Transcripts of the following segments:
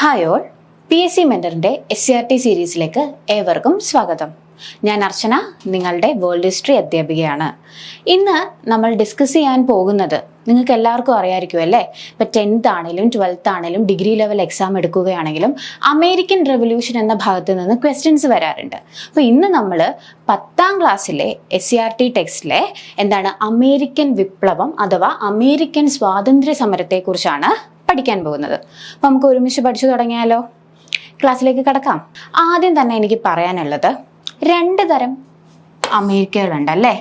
Hi all P S C മെന്ററിന്റെ S C R T സീരീസിലേക്ക് ഏവർക്കും സ്വാഗതം. ഞാൻ അർച്ചന നിങ്ങളുടെ വേൾഡ് ഹിസ്റ്ററി അധ്യാപികയാണ്. ഇന്ന് നമ്മൾ ഡിസ്കസ് ചെയ്യാൻ പോകുന്നത് നിങ്ങൾക്ക് എല്ലാവർക്കും അറിയാമായിരിക്കും അല്ലേ? ഇപ്പം ടെൻത്ത് ആണെങ്കിലും ട്വൽത്ത് ആണെങ്കിലും ഡിഗ്രി ലെവൽ എക്സാം എടുക്കുകയാണെങ്കിലും അമേരിക്കൻ റെവല്യൂഷൻ എന്ന ഭാഗത്ത് നിന്ന് ക്വസ്റ്റ്യൻസ് വരാറുണ്ട്. അപ്പോൾ ഇന്ന് നമ്മൾ പത്താം ക്ലാസ്സിലെ എസ് സി ആർ ടി ടെക്സ്റ്റിലെ എന്താണ് അമേരിക്കൻ വിപ്ലവം അഥവാ അമേരിക്കൻ സ്വാതന്ത്ര്യ സമരത്തെക്കുറിച്ചാണ് പഠിക്കാൻ പോകുന്നത്. അപ്പം നമുക്ക് ഒരുമിച്ച് പഠിച്ചു തുടങ്ങിയാലോ? ക്ലാസ്സിലേക്ക് കിടക്കാം. ആദ്യം തന്നെ എനിക്ക് പറയാനുള്ളത് രണ്ട് തരം അമേരിക്കകളുണ്ട് അല്ലേ?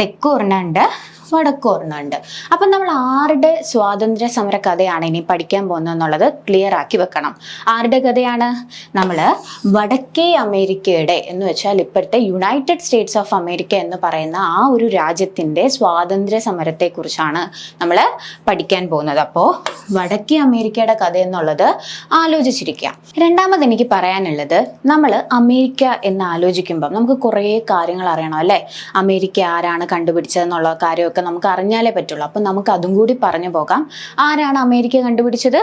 തെക്കൂർണുണ്ട് വടക്കൂർണുണ്ട് അപ്പം നമ്മൾ ആരുടെ സ്വാതന്ത്ര്യ സമര കഥയാണ് ഇനി പഠിക്കാൻ പോകുന്നത് എന്നുള്ളത് ക്ലിയർ ആക്കി വെക്കണം. ആരുടെ കഥയാണ്? നമ്മൾ വടക്കേ അമേരിക്കയുടെ എന്ന് വെച്ചാൽ ഇപ്പോഴത്തെ യുണൈറ്റഡ് സ്റ്റേറ്റ്സ് ഓഫ് അമേരിക്ക എന്ന് പറയുന്ന ആ ഒരു രാജ്യത്തിന്റെ സ്വാതന്ത്ര്യ സമരത്തെക്കുറിച്ചാണ് നമ്മൾ പഠിക്കാൻ പോകുന്നത്. അപ്പോൾ വടക്കേ അമേരിക്കയുടെ കഥ എന്നുള്ളത് ആലോചിച്ചിരിക്കുക രണ്ടാമത് എനിക്ക് പറയാനുള്ളത് നമ്മൾ അമേരിക്ക എന്ന് ആലോചിക്കുമ്പം നമുക്ക് കുറേ കാര്യങ്ങൾ അറിയണം അല്ലേ? അമേരിക്ക ആരാണ് കണ്ടുപിടിച്ചതെന്നുള്ള കാര്യമൊക്കെ നമുക്ക് അറിഞ്ഞാലേ പറ്റുള്ളൂ. അപ്പം നമുക്ക് അതും കൂടി പറഞ്ഞു പോകാം. ആരാണ് അമേരിക്ക കണ്ടുപിടിച്ചത്?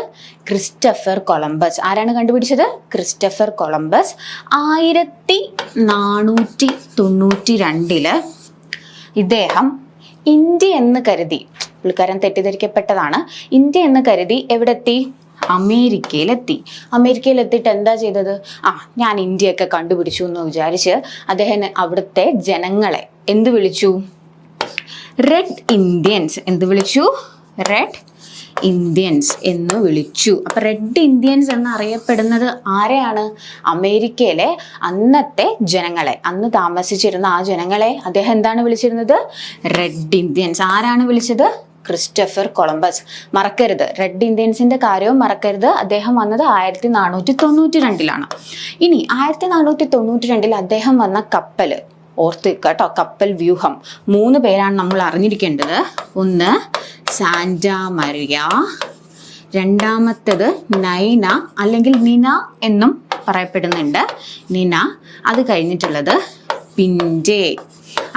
Christopher Columbus. ആരാണ് കണ്ടുപിടിച്ചത്? Christopher Columbus. ആയിരത്തി നാനൂറ്റി തൊണ്ണൂറ്റി രണ്ടിൽ ഇദ്ദേഹം ഇന്ത്യ എന്ന് കരുതി പുള്ളിക്കാരൻ തെറ്റിദ്ധരിക്കപ്പെട്ടതാണ് ഇന്ത്യ എന്ന് കരുതി എവിടെത്തി? അമേരിക്കയിലെത്തി. അമേരിക്കയിലെത്തിയിട്ട് എന്താ ചെയ്തത്? ആ ഞാൻ ഇന്ത്യയൊക്കെ കണ്ടുപിടിച്ചു എന്ന് വിചാരിച്ച് അദ്ദേഹം അവിടുത്തെ ജനങ്ങളെ എന്ത് വിളിച്ചു? റെഡ് ഇന്ത്യൻസ് എന്ത് വിളിച്ചു? റെഡ് ഇന്ത്യൻസ് എന്ന് വിളിച്ചു. അപ്പൊ റെഡ് ഇന്ത്യൻസ് എന്ന് അറിയപ്പെടുന്നത് ആരെയാണ്? അമേരിക്കയിലെ അന്നത്തെ ജനങ്ങളെ. അന്ന് താമസിച്ചിരുന്ന ആ ജനങ്ങളെ അദ്ദേഹം എന്താണ് വിളിച്ചിരുന്നത്? റെഡ് ഇന്ത്യൻസ് ആരാണ് വിളിച്ചത്? ക്രിസ്റ്റഫർ കൊളംബസ് മറക്കരുത്. റെഡ് ഇന്ത്യൻസിന്റെ കാര്യവും മറക്കരുത്. അദ്ദേഹം വന്നത് ആയിരത്തി നാനൂറ്റി തൊണ്ണൂറ്റി രണ്ടിലാണ് ഇനി ആയിരത്തി നാനൂറ്റി തൊണ്ണൂറ്റി രണ്ടിൽ അദ്ദേഹം വന്ന കപ്പൽ. ഓർത്ത് കേട്ടോ കപ്പൽ വ്യൂഹം. മൂന്ന് പേരാണ് നമ്മൾ അറിഞ്ഞിരിക്കേണ്ടത്. ഒന്ന് സാന്റ മരിയ രണ്ടാമത്തേത് നൈന അല്ലെങ്കിൽ നിന എന്നും പറയപ്പെടുന്നുണ്ട്. നിന അത് കഴിഞ്ഞിട്ടുള്ളത് പിഞ്ചേ.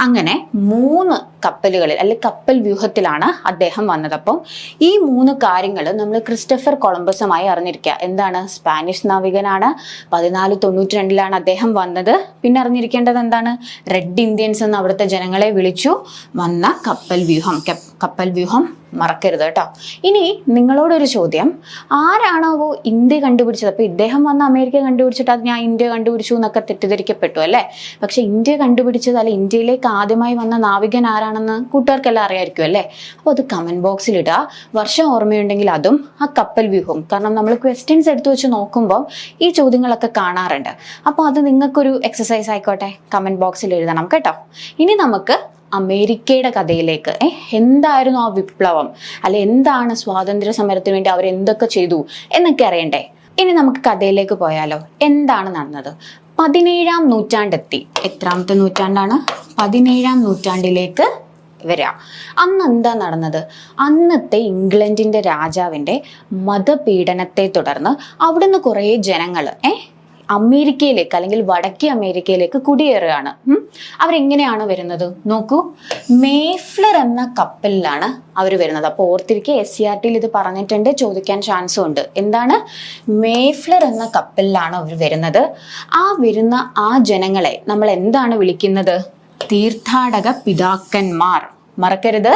അങ്ങനെ മൂന്ന് കപ്പലുകളിൽ അല്ലെങ്കിൽ കപ്പൽ വ്യൂഹത്തിലാണ് അദ്ദേഹം വന്നത്. അപ്പം ഈ മൂന്ന് കാര്യങ്ങൾ നമ്മൾ ക്രിസ്റ്റഫർ കൊളംബസുമായി അറിഞ്ഞിരിക്കുക. എന്താണ്? സ്പാനിഷ് നാവികനാണ്. പതിനാല് തൊണ്ണൂറ്റി രണ്ടിലാണ് അദ്ദേഹം വന്നത്. പിന്നെ അറിഞ്ഞിരിക്കേണ്ടത് എന്താണ്? റെഡ് ഇന്ത്യൻസ് എന്ന് അവിടുത്തെ ജനങ്ങളെ വിളിച്ചു വന്ന കപ്പൽ വ്യൂഹം. കപ്പൽ വ്യൂഹം മറക്കരുത് കേട്ടോ. ഇനി നിങ്ങളോടൊരു ചോദ്യം. ആരാണാവോ ഇന്ത്യ കണ്ടുപിടിച്ചത്? അപ്പൊ ഇദ്ദേഹം വന്ന് അമേരിക്ക കണ്ടുപിടിച്ചിട്ട് അത് ഞാൻ ഇന്ത്യ കണ്ടുപിടിച്ചു എന്നൊക്കെ തെറ്റിദ്ധരിക്കപ്പെട്ടു അല്ലേ? പക്ഷെ ഇന്ത്യ കണ്ടുപിടിച്ചത് അല്ല ഇന്ത്യയിലേക്ക് ആദ്യമായി വന്ന നാവികൻ ആരാണെന്ന് കൂട്ടുകാർക്കെല്ലാം അറിയായിരിക്കും അല്ലേ? അപ്പോൾ അത് കമന്റ് ബോക്സിൽ ഇടുക വർഷം ഓർമ്മയുണ്ടെങ്കിൽ അതും ആ കപ്പൽ വ്യൂഹം. കാരണം നമ്മൾ ക്വസ്റ്റ്യൻസ് എടുത്തു വെച്ച് നോക്കുമ്പോൾ ഈ ചോദ്യങ്ങളൊക്കെ കാണാറുണ്ട്. അപ്പോൾ അത് നിങ്ങൾക്കൊരു എക്സസൈസ് ആയിക്കോട്ടെ. കമന്റ് ബോക്സിൽ എഴുതണം കേട്ടോ. ഇനി നമുക്ക് അമേരിക്കയുടെ കഥയിലേക്ക് എന്തായിരുന്നു ആ വിപ്ലവം? അല്ലെ എന്താണ് സ്വാതന്ത്ര്യ സമരത്തിന് വേണ്ടി അവർ എന്തൊക്കെ ചെയ്തു എന്നൊക്കെ അറിയണ്ടേ? ഇനി നമുക്ക് കഥയിലേക്ക് പോയാലോ. എന്താണ് നടന്നത്? പതിനേഴാം നൂറ്റാണ്ടെത്തി. എത്രാമത്തെ നൂറ്റാണ്ടാണ്? പതിനേഴാം നൂറ്റാണ്ടിലേക്ക് വരാം. അന്ന് എന്താ നടന്നത്? അന്നത്തെ ഇംഗ്ലണ്ടിന്റെ രാജാവിന്റെ മതപീഡനത്തെ തുടർന്ന് അവിടുന്ന് കുറേ ജനങ്ങൾ ഏ അമേരിക്കയിലേക്ക് അല്ലെങ്കിൽ വടക്കേ അമേരിക്കയിലേക്ക് കുടിയേറുകയാണ്. അവരെങ്ങനെയാണ് വരുന്നത്? നോക്കൂ. മേഫ്ലർ എന്ന കപ്പലിലാണ് അവർ വരുന്നത്. അപ്പോൾ ഓർത്തിരിക്കുക എസ് സി ആർ ടിയിൽ ഇത് പറഞ്ഞിട്ടുണ്ട് ചോദിക്കാൻ ചാൻസും ഉണ്ട്. എന്താണ്? മേഫ്ലർ എന്ന കപ്പലിലാണ് അവർ വരുന്നത്. ആ വരുന്ന ആ ജനങ്ങളെ നമ്മൾ എന്താണ് വിളിക്കുന്നത്? തീർത്ഥാടക പിതാക്കന്മാർ. മറക്കരുത്.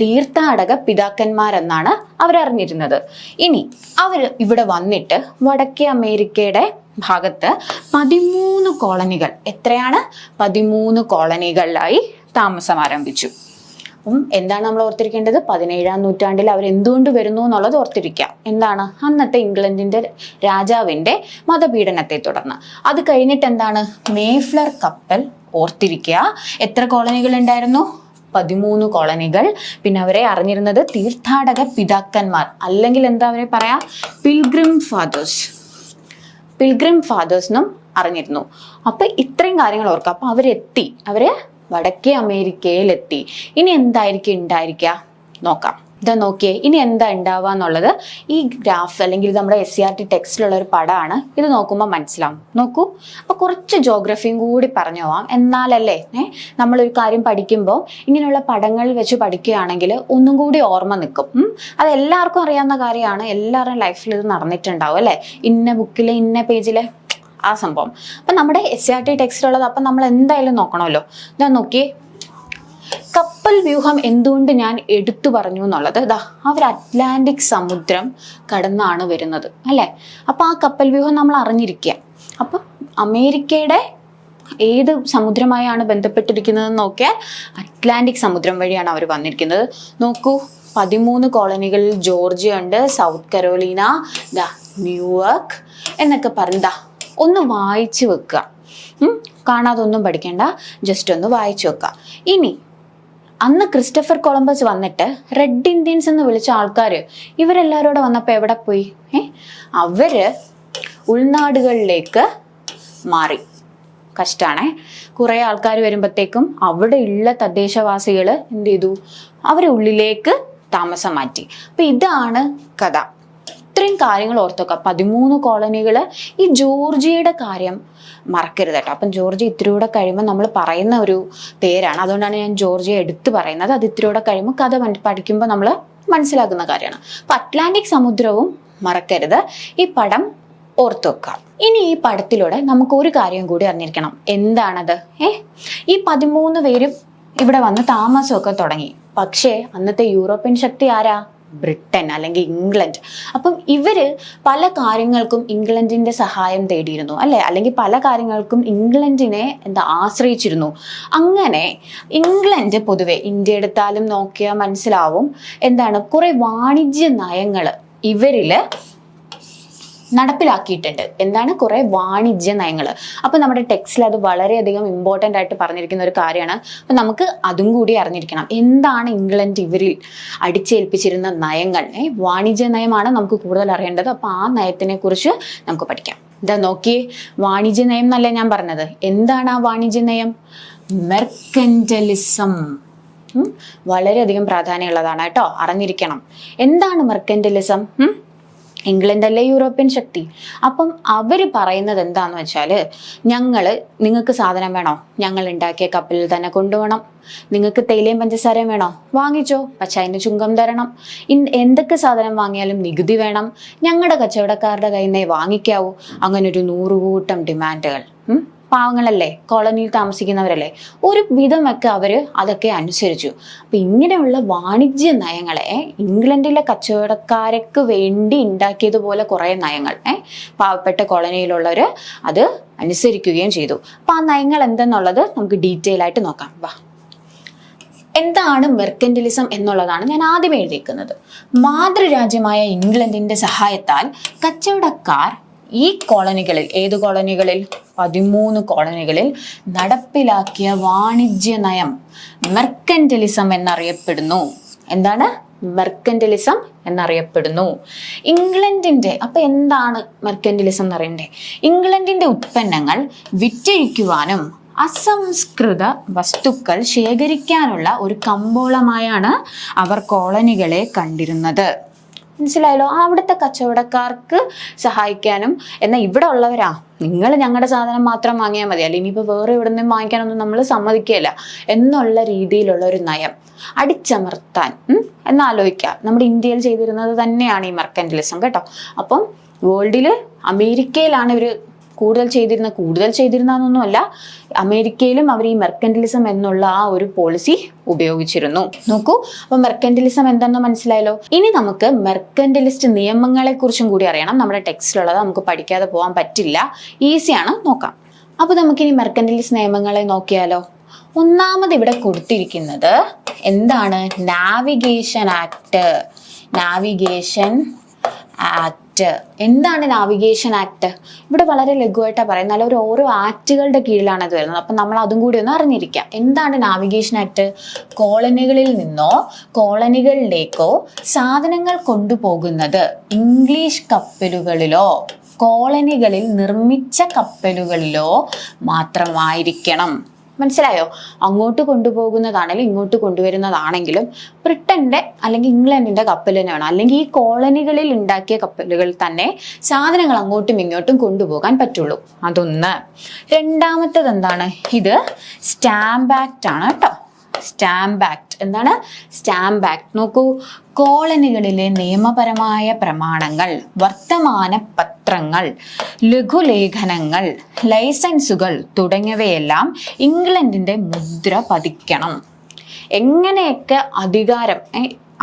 തീർത്ഥാടക പിതാക്കന്മാർ എന്നാണ് അവരറിഞ്ഞിരുന്നത്. ഇനി അവർ ഇവിടെ വന്നിട്ട് വടക്കേ അമേരിക്കയുടെ ഭാഗത്ത് പതിമൂന്ന് കോളനികൾ. എത്രയാണ്? പതിമൂന്ന് കോളനികളിലായി താമസം ആരംഭിച്ചു. അപ്പം എന്താണ് നമ്മൾ ഓർത്തിരിക്കേണ്ടത്? പതിനേഴാം നൂറ്റാണ്ടിൽ അവർ എന്തുകൊണ്ട് വരുന്നു എന്നുള്ളത് ഓർത്തിരിക്കാം. എന്താണ്? അന്നത്തെ ഇംഗ്ലണ്ടിന്റെ രാജാവിന്റെ മതപീഡനത്തെ തുടർന്ന്. അത് കഴിഞ്ഞിട്ട് എന്താണ്? മേഫ്ലർ കപ്പൽ ഓർത്തിരിക്കുക. എത്ര കോളനികൾ ഉണ്ടായിരുന്നു? പതിമൂന്ന് കോളനികൾ. പിന്നെ അവരെ അറിഞ്ഞിരുന്നത് തീർത്ഥാടക പിതാക്കന്മാർ. അല്ലെങ്കിൽ എന്താ അവരെ പറയാ? Pilgrim fathers. പിൽഗ്രിം ഫാദേഴ്സ് എന്നും അറിഞ്ഞിരുന്നു. അപ്പൊ ഇത്രയും കാര്യങ്ങൾ ഓർക്കുക. അപ്പൊ അവരെത്തി. അവർ വടക്കേ അമേരിക്കയിലെത്തി. ഇനി എന്തായിരിക്കും ഉണ്ടായിരിക്കുക? നോക്കാം. ഇതാ നോക്കിയേ ഇനി എന്താ ഉണ്ടാവുക എന്നുള്ളത് ഈ ഗ്രാഫ് അല്ലെങ്കിൽ നമ്മുടെ എസ് സി ആർ ടി ടെക്സ്റ്റിലുള്ള ഒരു പടമാണ്. ഇത് നോക്കുമ്പോൾ മനസ്സിലാവും. നോക്കൂ അപ്പോൾ കുറച്ച് ജോഗ്രഫിയും കൂടി പറഞ്ഞു പോവാം. എന്നാലല്ലേ ഏ നമ്മളൊരു കാര്യം പഠിക്കുമ്പോൾ ഇങ്ങനെയുള്ള പടങ്ങൾ വെച്ച് പഠിക്കുകയാണെങ്കിൽ ഒന്നും കൂടി ഓർമ്മ നിൽക്കും. അത് എല്ലാവർക്കും അറിയാവുന്ന കാര്യമാണ്. എല്ലാവരുടെയും ലൈഫിൽ ഇത് നടന്നിട്ടുണ്ടാവും അല്ലേ? ഇന്ന ബുക്കിൽ ഇന്ന പേജിൽ ആ സംഭവം. അപ്പം നമ്മുടെ എസ് സി ആർ ടി ടെക്സ്റ്റിലുള്ളത് അപ്പം നമ്മൾ എന്തായാലും നോക്കണമല്ലോ. ഞാൻ നോക്കിയേ കപ്പൽ വ്യൂഹം എന്തുകൊണ്ട് ഞാൻ എടുത്തു പറഞ്ഞു എന്നുള്ളത്? അവർ അറ്റ്ലാന്റിക് സമുദ്രം കടന്നാണ് വരുന്നത് അല്ലേ? അപ്പോൾ ആ കപ്പൽ വ്യൂഹം നമ്മൾ അറിഞ്ഞിരിക്കുക. അപ്പം അമേരിക്കയുടെ ഏത് സമുദ്രമായാണ് ബന്ധപ്പെട്ടിരിക്കുന്നത് നോക്കിയാൽ അറ്റ്ലാന്റിക് സമുദ്രം വഴിയാണ് അവർ വന്നിരിക്കുന്നത്. നോക്കൂ പതിമൂന്ന് കോളനികളിൽ ജോർജിയ ഉണ്ട് സൗത്ത് കരോലീന ദാ ന്യൂയോർക്ക് എന്നൊക്കെ പറഞ്ഞാ ഒന്ന് വായിച്ചു വെക്കുക. കാണാതൊന്നും പഠിക്കേണ്ട ജസ്റ്റ് ഒന്ന് വായിച്ചു വെക്കുക. ഇനി അന്ന് ക്രിസ്റ്റഫർ കൊളംബസ് വന്നിട്ട് റെഡ് ഇന്ത്യൻസ് എന്ന് വിളിച്ച ആൾക്കാർ ഇവരെല്ലാവരും കൂടെ വന്നപ്പോൾ എവിടെ പോയി? ഏ? അവർ ഉൾനാടുകളിലേക്ക് മാറി. കഷ്ടാണേ. കുറേ ആൾക്കാർ വരുമ്പോഴത്തേക്കും അവിടെ ഉള്ള തദ്ദേശവാസികൾ എന്ത് ചെയ്തു? അവരെ ഉള്ളിലേക്ക് താമസം മാറ്റി. അപ്പൊ ഇതാണ് കഥ. ഇത്രയും കാര്യങ്ങൾ ഓർത്തൊക്കെ. പതിമൂന്ന് കോളനികൾ ഈ ജോർജിയയുടെ കാര്യം മറക്കരുത് കേട്ടോ. അപ്പം ജോർജി ഇത്തിരിയൂടെ കഴിയുമ്പോൾ നമ്മൾ പറയുന്ന ഒരു പേരാണ്. അതുകൊണ്ടാണ് ഞാൻ ജോർജിയ എടുത്തു പറയുന്നത്. അത് ഇത്തിരിയൂടെ കഴിയുമ്പോൾ കഥ പഠിക്കുമ്പോൾ നമ്മൾ മനസ്സിലാക്കുന്ന കാര്യമാണ്. അപ്പം അറ്റ്ലാന്റിക് സമുദ്രവും മറക്കരുത്. ഈ പടം ഓർത്തു വെക്കുക ഇനി ഈ പടത്തിലൂടെ നമുക്ക് ഒരു കാര്യം കൂടി അറിഞ്ഞിരിക്കണം. എന്താണത്? ഏ? ഈ പതിമൂന്ന് പേരും ഇവിടെ വന്ന് താമസമൊക്കെ തുടങ്ങി. പക്ഷേ അന്നത്തെ യൂറോപ്യൻ ശക്തി ആരാ? ബ്രിട്ടൻ അല്ലെങ്കിൽ ഇംഗ്ലണ്ട്. അപ്പം ഇവർ പല കാര്യങ്ങൾക്കും ഇംഗ്ലണ്ടിന്റെ സഹായം തേടിയിരുന്നു അല്ലെ? അല്ലെങ്കിൽ പല കാര്യങ്ങൾക്കും ഇംഗ്ലണ്ടിനെ എന്താ ആശ്രയിച്ചിരുന്നു. അങ്ങനെ ഇംഗ്ലണ്ട് പൊതുവെ ഇന്ത്യ എടുത്താലും നോക്കിയാൽ മനസ്സിലാവും എന്താണ്? കുറെ വാണിജ്യ നയങ്ങൾ ഇവരിൽ നടപ്പിലാക്കിയിട്ടുണ്ട്. എന്താണ്? കുറെ വാണിജ്യ നയങ്ങൾ അപ്പൊ നമ്മുടെ ടെക്സ്റ്റിൽ അത് വളരെയധികം ഇമ്പോർട്ടന്റ് ആയിട്ട് പറഞ്ഞിരിക്കുന്ന ഒരു കാര്യമാണ്. അപ്പൊ നമുക്ക് അതും കൂടി അറിഞ്ഞിരിക്കണം. എന്താണ് ഇംഗ്ലണ്ട് ഇവരിൽ അടിച്ചേൽപ്പിച്ചിരുന്ന നയങ്ങൾ? വാണിജ്യ നയമാണ് നമുക്ക് കൂടുതൽ അറിയേണ്ടത്. അപ്പൊ ആ നയത്തിനെ കുറിച്ച് നമുക്ക് പഠിക്കാം. ഇതാ നോക്കിയേ. വാണിജ്യ നയം എന്നല്ല ഞാൻ പറഞ്ഞത്. എന്താണ് ആ വാണിജ്യ നയം? മെർക്കന്റലിസം ഉം. വളരെയധികം പ്രാധാന്യമുള്ളതാണ് കേട്ടോ. അറിഞ്ഞിരിക്കണം. എന്താണ് മെർക്കന്റലിസം ഉം ഇംഗ്ലണ്ട് അല്ലേ യൂറോപ്യൻ ശക്തി? അപ്പം അവർ പറയുന്നത് എന്താന്ന് വെച്ചാൽ ഞങ്ങൾ നിങ്ങൾക്ക് സാധനം വേണോ? ഞങ്ങൾ ഉണ്ടാക്കിയ കപ്പലിൽ തന്നെ കൊണ്ടുപോകണം. നിങ്ങൾക്ക് തേയിലയും പഞ്ചസാരയും വേണോ? വാങ്ങിച്ചോ. പക്ഷെ അതിന് ചുങ്കം തരണം. ഇൻ എന്തൊക്കെ സാധനം വാങ്ങിയാലും നികുതി വേണം. ഞങ്ങളുടെ കച്ചവടക്കാരുടെ കയ്യിൽ നിന്നേ വാങ്ങിക്കാവൂ. അങ്ങനെ ഒരു നൂറുകൂട്ടം ഡിമാൻഡുകൾ. പാവങ്ങളല്ലേ? കോളനിയിൽ താമസിക്കുന്നവരല്ലേ? ഒരു വിധമൊക്കെ അവർ അതൊക്കെ അനുസരിച്ചു. അപ്പം ഇങ്ങനെയുള്ള വാണിജ്യ നയങ്ങളെ ഇംഗ്ലണ്ടിലെ കച്ചവടക്കാർക്ക് വേണ്ടി ഉണ്ടാക്കിയതുപോലെ കുറേ നയങ്ങൾ പാവപ്പെട്ട കോളനിയിലുള്ളവർ അത് അനുസരിക്കുകയും ചെയ്തു. അപ്പം ആ നയങ്ങൾ എന്തെന്നുള്ളത് നമുക്ക് ഡീറ്റെയിൽ ആയിട്ട് നോക്കാം. വാ. എന്താണ് മെർക്കന്റലിസം എന്നുള്ളതാണ് ഞാൻ ആദ്യം എഴുതിയിരിക്കുന്നത് മാതൃരാജ്യമായ ഇംഗ്ലണ്ടിന്റെ സഹായത്താൽ കച്ചവടക്കാർ ഈ കോളനികളിൽ ഏത് കോളനികളിൽ? പതിമൂന്ന് കോളനികളിൽ നടപ്പിലാക്കിയ വാണിജ്യ നയം മെർക്കന്റലിസം എന്നറിയപ്പെടുന്നു. എന്താണ്? മെർക്കന്റലിസം എന്നറിയപ്പെടുന്നു. ഇംഗ്ലണ്ടിന്റെ അപ്പൊ എന്താണ് മെർക്കന്റലിസം എന്ന് പറയണ്ടേ ഇംഗ്ലണ്ടിന്റെ ഉത്പന്നങ്ങൾ വിറ്റഴിക്കുവാനും അസംസ്കൃത വസ്തുക്കൾ ശേഖരിക്കാനുള്ള ഒരു കമ്പോളമായാണ് അവർ കോളനികളെ കണ്ടിരുന്നത്. മനസ്സിലായല്ലോ? അവിടുത്തെ കച്ചവടക്കാർക്ക് സഹായിക്കാനും. എന്നാൽ ഇവിടെ ഉള്ളവരാ നിങ്ങൾ ഞങ്ങളുടെ സാധനം മാത്രം വാങ്ങിയാൽ മതി. അല്ലെങ്കിൽ ഇനിയിപ്പോൾ വേറെ ഇവിടെ നിന്നും വാങ്ങിക്കാനൊന്നും നമ്മൾ സമ്മതിക്കുകയില്ല. എന്നുള്ള രീതിയിലുള്ള ഒരു നയം അടിച്ചമർത്താൻ എന്നാലോചിക്കുക നമ്മുടെ ഇന്ത്യയിൽ ചെയ്തിരുന്നത് തന്നെയാണ് ഈ മെർക്കന്റലിസം കേട്ടോ? അപ്പം വേൾഡിൽ അമേരിക്കയിലാണ് ഇവർ കൂടുതൽ ചെയ്തിരുന്ന കൂടുതൽ ചെയ്തിരുന്നതൊന്നുമല്ല. അമേരിക്കയിലും അവർ ഈ മെർക്കൻഡലിസം എന്നുള്ള ആ ഒരു പോളിസി ഉപയോഗിച്ചിരുന്നു. നോക്കൂ അപ്പൊ മെർക്കൻഡലിസം എന്താണെന്ന് മനസ്സിലായല്ലോ? ഇനി നമുക്ക് മെർക്കൻഡലിസ്റ്റ് നിയമങ്ങളെ കുറിച്ചും കൂടി അറിയണം. നമ്മുടെ ടെക്സ്റ്റിലുള്ളത് നമുക്ക് പഠിക്കാതെ പോകാൻ പറ്റില്ല. ഈസിയാണ് നോക്കാം. അപ്പൊ നമുക്കിനി മെർക്കൻഡലിസ് നിയമങ്ങളെ നോക്കിയാലോ? ഒന്നാമത് ഇവിടെ കൊടുത്തിരിക്കുന്നത് എന്താണ്? Navigation Act Navigation Act. എന്താണ് നാവിഗേഷൻ ആക്ട് ഇവിടെ വളരെ ലഘുവായിട്ടാണ് പറയുന്നത്. അല്ല ഒരു ഓരോ ആക്റ്റുകളുടെ കീഴിലാണ് ഇത് വരുന്നത്. അപ്പം നമ്മൾ അതും കൂടി ഒന്ന് അറിഞ്ഞിരിക്കാം. എന്താണ് നാവിഗേഷൻ ആക്ട് കോളനികളിൽ നിന്നോ കോളനികളിലേക്കോ സാധനങ്ങൾ കൊണ്ടുപോകുന്നത്? ഇംഗ്ലീഷ് കപ്പലുകളിലോ കോളനികളിൽ നിർമ്മിച്ച കപ്പലുകളിലോ മാത്രമായിരിക്കണം. മനസ്സിലായോ? അങ്ങോട്ട് കൊണ്ടുപോകുന്നതാണെങ്കിലും ഇങ്ങോട്ട് കൊണ്ടുവരുന്നതാണെങ്കിലും ബ്രിട്ടന്റെ അല്ലെങ്കിൽ ഇംഗ്ലണ്ടിന്റെ കപ്പൽ തന്നെയാണ് അല്ലെങ്കിൽ ഈ കോളനികളിൽ ഉണ്ടാക്കിയ കപ്പലുകൾ തന്നെ സാധനങ്ങൾ അങ്ങോട്ടും ഇങ്ങോട്ടും കൊണ്ടുപോകാൻ പറ്റുള്ളൂ. അതൊന്ന്. രണ്ടാമത്തത് എന്താണ്? ഇത് സ്റ്റാമ്പ് ആക്ട് ആണ് കേട്ടോ. Stamp Act. എന്താണ്? Stamp Act. നോക്കൂ. കോളനികളിലെ നിയമപരമായ പ്രമാണങ്ങൾ വർത്തമാന പത്രങ്ങൾ ലഘുലേഖനങ്ങൾ ലൈസൻസുകൾ തുടങ്ങിയവയെല്ലാം ഇംഗ്ലണ്ടിന്റെ മുദ്ര പതിക്കണം. എങ്ങനെയൊക്കെ അധികാരം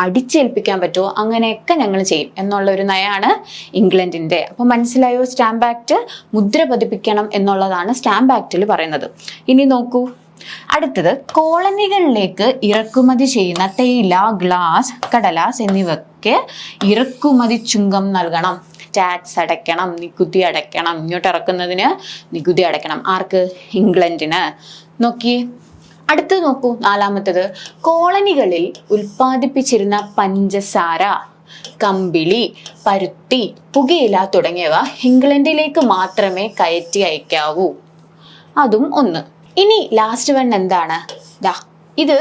അടിച്ചേൽപ്പിക്കാൻ പറ്റുമോ അങ്ങനെയൊക്കെ ഞങ്ങൾ ചെയ്യും എന്നുള്ള ഒരു നയമാണ് ഇംഗ്ലണ്ടിന്റെ അപ്പോൾ മനസ്സിലായോ? സ്റ്റാമ്പ് ആക്ട് മുദ്ര പതിപ്പിക്കണം എന്നുള്ളതാണ് സ്റ്റാമ്പ് ആക്ടിൽ പറയുന്നത്. ഇനി നോക്കൂ. അടുത്തത് കോളനികളിലേക്ക് ഇറക്കുമതി ചെയ്യുന്ന തേയില ഗ്ലാസ് കടലാസ് എന്നിവയ്ക്ക് ഇറക്കുമതി ചുങ്കം നൽകണം. ടാക്സ് അടയ്ക്കണം നികുതി അടയ്ക്കണം ഇങ്ങോട്ട് ഇറക്കുന്നതിന് നികുതി അടയ്ക്കണം. ആർക്ക്? ഇംഗ്ലണ്ടിന്. നോക്കിയേ. അടുത്ത് നോക്കൂ നാലാമത്തത്. കോളനികളിൽ ഉൽപ്പാദിപ്പിച്ചിരുന്ന പഞ്ചസാര കമ്പിളി പരുത്തി പുകയില തുടങ്ങിയവ ഇംഗ്ലണ്ടിലേക്ക് മാത്രമേ കയറ്റി അയക്കാവൂ. അതും ഒന്ന്. ഇനി ലാസ്റ്റ് വൺ എന്താണ്? ദാ ഇത്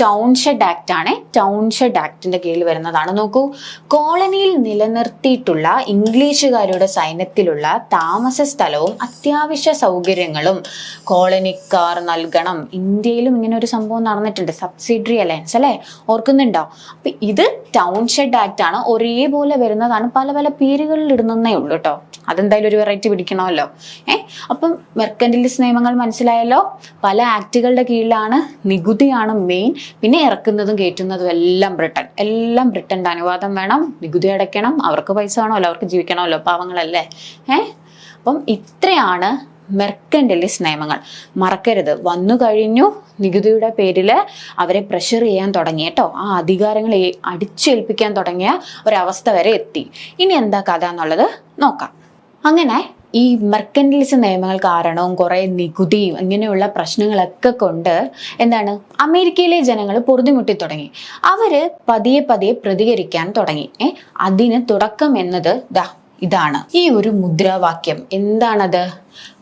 ടൗൺഷെഡ് ആക്ട് ആണ്. ടൗൺഷെഡ് ആക്ടിന്റെ കീഴിൽ വരുന്നതാണ്. നോക്കൂ കോളനിയിൽ നിലനിർത്തിയിട്ടുള്ള ഇംഗ്ലീഷുകാരുടെ സൈന്യത്തിലുള്ള താമസ സ്ഥലവും അത്യാവശ്യ സൗകര്യങ്ങളും കോളനിക്കാർ നൽകണം. ഇന്ത്യയിലും ഇങ്ങനെ ഒരു സംഭവം നടന്നിട്ടുണ്ട്. സബ്സിഡറി അലയൻസ് അല്ലെ? ഓർക്കുന്നുണ്ടോ? അപ്പൊ ഇത് ടൗൺഷെഡ് ആക്ട് ആണ്. ഒരേപോലെ വരുന്നതാണ്. പല പല പേരുകളിൽ ഇടുന്നേ ഉള്ളൂ കേട്ടോ. അതെന്തായാലും ഒരു വെറൈറ്റി പിടിക്കണമല്ലോ. ഏഹ് അപ്പം മെർക്കൻഡലിസ് നിയമങ്ങൾ മനസ്സിലായല്ലോ. പല ആക്ടുകളുടെ കീഴിലാണ് നികുതിയാണ് മെയിൻ പിന്നെ ഇറക്കുന്നതും കയറ്റുന്നതും എല്ലാം ബ്രിട്ടൻ. എല്ലാം ബ്രിട്ടന്റെ അനുവാദം വേണം. നികുതി അടയ്ക്കണം. അവർക്ക് പൈസ വേണമല്ലോ. അവർക്ക് ജീവിക്കണമല്ലോ. പാവങ്ങളല്ലേ? ഏ? അപ്പം ഇത്രയാണ് മെർക്കൻഡലിസ് നിയമങ്ങൾ. മറക്കരുത്. വന്നു കഴിഞ്ഞു. നികുതിയുടെ പേരിൽ അവരെ പ്രഷർ ചെയ്യാൻ തുടങ്ങി കേട്ടോ. ആ അധികാരങ്ങൾ അടിച്ചേൽപ്പിക്കാൻ തുടങ്ങിയ ഒരവസ്ഥ വരെ എത്തി. ഇനി എന്താ കഥ എന്നുള്ളത് നോക്കാം. അങ്ങനെ ഈ മെർക്കൻഡലിസം നിയമങ്ങൾ കാരണവും കുറേ നികുതിയും ഇങ്ങനെയുള്ള പ്രശ്നങ്ങളൊക്കെ കൊണ്ട് എന്താണ് അമേരിക്കയിലെ ജനങ്ങൾ പൊറുതിമുട്ടി തുടങ്ങി. അവർ പതിയെ പതിയെ പ്രതികരിക്കാൻ തുടങ്ങി. ഏ അതിന് തുടക്കം എന്നത് ഇതാണ്. ഈ ഒരു മുദ്രാവാക്യം. എന്താണത്?